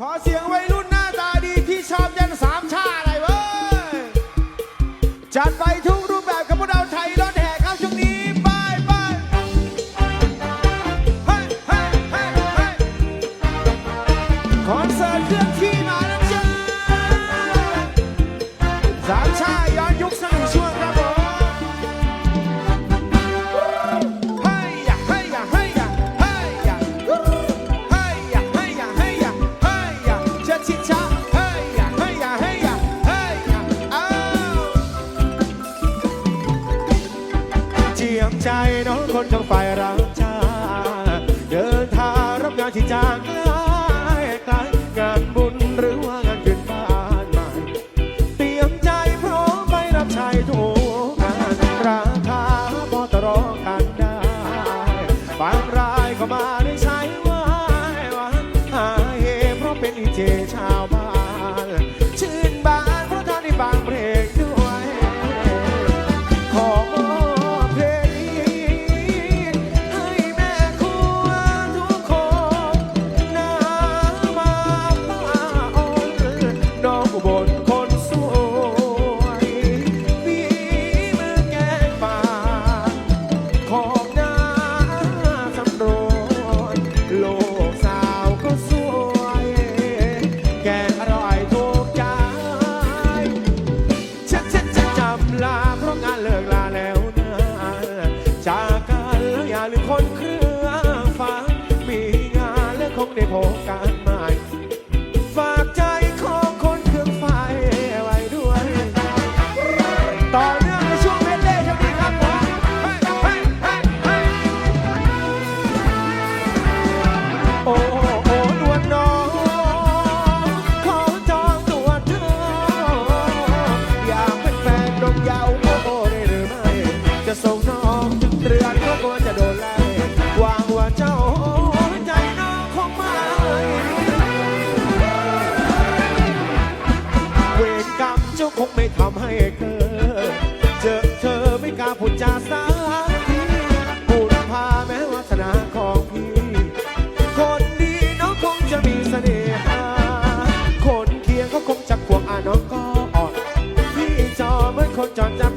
ขอเสียงไว้รุ่นหน้าตาดีที่ชอบยันสามชาอะไรเว้ย จัดไปทุกรูปแบบกับพวกเราไทยรถแห่ครับช่วงนี้ไปไปเฮ้เฮ้เฮ้เฮ้คอนเสิร์ตเคลื่อนที่มา ชิจใจน้องคนทางฝ่ายรักชาเดินทางรับงานที่จาง เคยเจอเธอไม่กล้าพูดจาสักทีพูดพาแม้วัฒนาของพี่ คนดีน้องคงจะมีเสน่หาคนเคียงเขาคงจะควงอาน้องก็อ่อนพี่จอเหมือนคนจอดจั